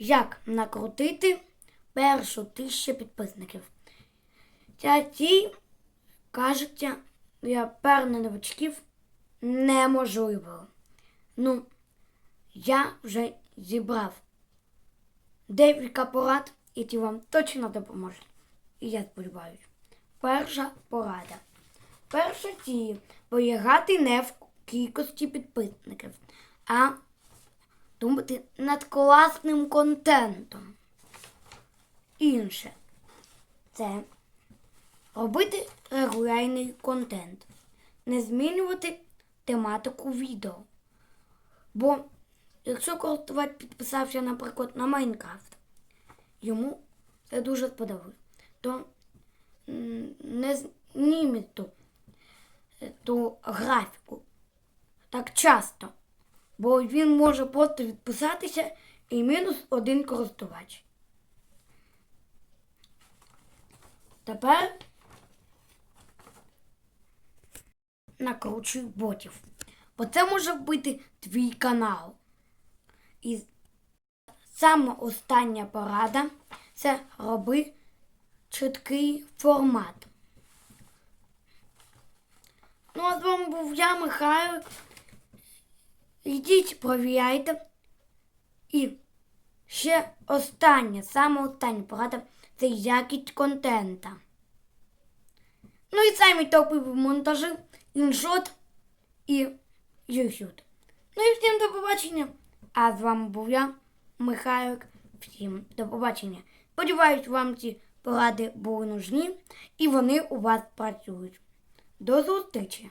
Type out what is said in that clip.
як накрутити першу тисячу підписників. Ця ті, кажеться, для певних новачків неможливо. Ну, я вже зібрав декілька порад, які вам точно допоможуть. І я сподіваюся. Перша порада. Перша ті полягати не в кількості підписників, а думати над класним контентом. Інше це робити регулярний контент, не змінювати тематику відео. Бо якщо користувач підписався, наприклад, на Майнкрафт, йому це дуже сподобалось, то не зніміть ту, е, ту графіку так часто, бо він може просто відписатися і мінус один користувач. Тепер накручуй ботів. Бо це може бути твій канал. І саме остання порада це роби чіткий формат. Ну, а з вами був я, Михайло. Йдіть, провіряйте. І ще остання, саме остання порада це якість контента. Ну і самі топові монтажі, іншот і YouTube. Ну і всім до побачення. А з вами був я, Михайлик. Всім до побачення. Сподіваюсь, вам ці поради були нужні і вони у вас працюють. До зустрічі!